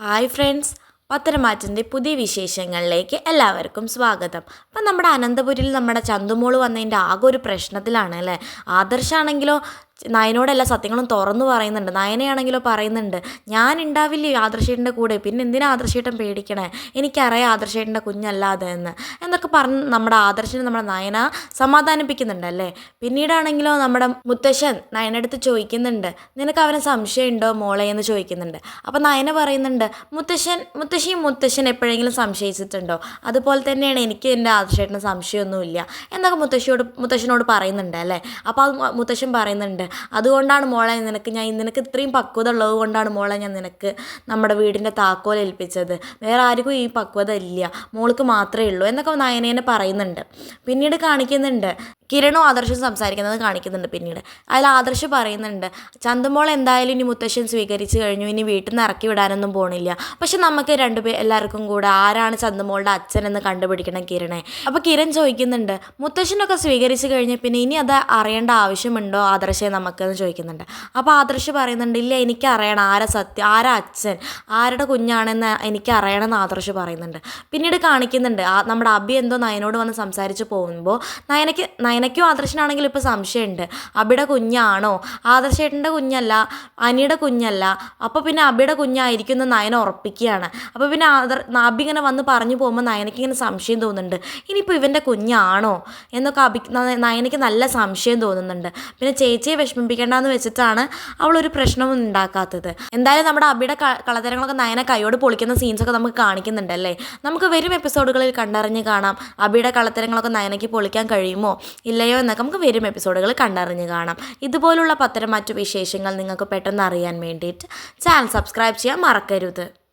Hi friends പത്തനംമാറ്റിന്റെ പുതിയ വിശേഷങ്ങളിലേക്ക് എല്ലാവർക്കും സ്വാഗതം. അപ്പം നമ്മുടെ അനന്തപുരിയിൽ നമ്മുടെ ചന്തുമോൾ വന്നതിന്റെ ആകെ ഒരു പ്രശ്നത്തിലാണ് അല്ലേ? ആദർശാണെങ്കിലോ നയനോടെല്ലാ സത്യങ്ങളും തുറന്നു പറയുന്നുണ്ട്. നയനയാണെങ്കിലോ പറയുന്നുണ്ട് ഞാൻ ഉണ്ടാവില്ല ആദർശേട്ടന്റെ കൂടെ? പിന്നെ എന്തിനാ ആദർശേട്ടൻ പേടിക്കണേ? എനിക്കറിയാം ആദർശേട്ടന്റെ കുഞ്ഞല്ലാതെ എന്ന്. എന്നൊക്കെ പറഞ്ഞ് നമ്മുടെ ആദർശനെ നമ്മുടെ നയന സമാധാനിപ്പിക്കുന്നുണ്ടല്ലേ പിന്നീടാണെങ്കിലോ നമ്മുടെ മുത്തശ്ശൻ നയനടുത്ത് ചോദിക്കുന്നുണ്ട് നിനക്ക് അവനെ സംശയമുണ്ടോ മോളെ? എന്ന് ചോദിക്കുന്നുണ്ട്. അപ്പോൾ നയന പറയുന്നുണ്ട് മുത്തശ്ശൻ മുത്തശ്ശിയും മുത്തശ്ശൻ എപ്പോഴെങ്കിലും സംശയിച്ചിട്ടുണ്ടോ? അതുപോലെ തന്നെയാണ് എനിക്ക് എന്റെ ആദർശേട്ടന് സംശയമൊന്നുമില്ല. എന്നൊക്കെ മുത്തശ്ശിയോട് മുത്തശ്ശനോട് പറയുന്നുണ്ട് അല്ലേ? അപ്പോൾ മുത്തശ്ശൻ പറയുന്നുണ്ട് അതുകൊണ്ടാണ് മോളെ നിനക്ക് ഞാൻ നിനക്ക് ഇത്രയും പക്വത ഉള്ളത് കൊണ്ടാണ് മോളെ ഞാൻ നിനക്ക് നമ്മുടെ വീടിന്റെ താക്കോൽ ഏൽപ്പിച്ചത്. വേറെ ആർക്കും ഈ പക്വത ഇല്ല. മോൾക്ക് മാത്രമേ ഉള്ളൂ എന്നൊക്കെ നയനേനെ പറയുന്നുണ്ട്. പിന്നീട് കാണിക്കുന്നുണ്ട്. കിരണും ആദർശം സംസാരിക്കുന്നത് കാണിക്കുന്നുണ്ട് പിന്നീട്. അതിൽ ആദർശ് പറയുന്നുണ്ട് ചന്തമോൾ എന്തായാലും ഇനി മുത്തശ്ശൻ സ്വീകരിച്ചു കഴിഞ്ഞു. ഇനി വീട്ടിൽ നിന്ന് ഇറക്കി വിടാനൊന്നും പോണില്ല. പക്ഷെ നമുക്ക് രണ്ടുപേർ എല്ലാവർക്കും കൂടെ ആരാണ് ചന്തമോളുടെ അച്ഛൻ എന്ന് കണ്ടുപിടിക്കണം കിരണെ? അപ്പോൾ കിരൺ ചോദിക്കുന്നുണ്ട് മുത്തശ്ശനൊക്കെ സ്വീകരിച്ചു കഴിഞ്ഞ പിന്നെ ഇനി അത് അറിയേണ്ട ആവശ്യമുണ്ടോ ആദർശെ നമുക്കെന്ന് ചോദിക്കുന്നുണ്ട്. അപ്പോൾ ആദർശ് പറയുന്നുണ്ട് ഇല്ല എനിക്കറിയണം ആരാ സത്യം ആരാ അച്ഛൻ ആരുടെ കുഞ്ഞാണെന്ന് എനിക്ക് അറിയണമെന്ന് ആദർശ് പറയുന്നുണ്ട്. പിന്നീട് കാണിക്കുന്നുണ്ട് നമ്മുടെ അബി എന്തോ നയനോട് വന്ന് സംസാരിച്ച് പോകുമ്പോൾ നയനയ്ക്ക് നയനയ്ക്കും ആദർശനാണെങ്കിലും ഇപ്പോൾ സംശയമുണ്ട്. അബിയുടെ കുഞ്ഞാണോ? ആദർശേട്ടന്റെ കുഞ്ഞല്ല അനിയുടെ കുഞ്ഞല്ല. അപ്പോൾ പിന്നെ അബിയുടെ കുഞ്ഞായിരിക്കും എന്ന് നയന ഉറപ്പിക്കുകയാണ്. അപ്പോൾ പിന്നെ ആദർ അബി ഇങ്ങനെ വന്ന് പറഞ്ഞു പോകുമ്പോൾ നയനയ്ക്ക് ഇങ്ങനെ സംശയം തോന്നുന്നുണ്ട്. ഇനിയിപ്പോൾ ഇവന്റെ കുഞ്ഞാണോ? എന്നൊക്കെ അബി നയനയ്ക്ക് നല്ല സംശയം തോന്നുന്നുണ്ട്. പിന്നെ ചേച്ചിയെ വിഷമിപ്പിക്കേണ്ടെന്ന് വെച്ചിട്ടാണ് അവളൊരു പ്രശ്നവും ഉണ്ടാക്കാത്തത്. എന്തായാലും നമ്മുടെ അബിയുടെ കളതരങ്ങളൊക്കെ നയന കൈയോട് പൊളിക്കുന്ന സീൻസൊക്കെ നമുക്ക് കാണിക്കുന്നുണ്ട് അല്ലേ? നമുക്ക് വരും എപ്പിസോഡുകളിൽ കണ്ടറിഞ്ഞ് കാണാം അബിയുടെ കളത്തരങ്ങളൊക്കെ നയനയ്ക്ക് പൊളിക്കാൻ കഴിയുമോ ഇല്ലയോ എന്നൊക്കെ നമുക്ക് വരും എപ്പിസോഡുകൾ കണ്ടറിഞ്ഞ് കാണാം. ഇതുപോലുള്ള പത്തരം മറ്റു വിശേഷങ്ങൾ നിങ്ങൾക്ക് പെട്ടെന്ന് അറിയാൻ വേണ്ടിയിട്ട് ചാനൽ സബ്സ്ക്രൈബ് ചെയ്യാൻ മറക്കരുത്.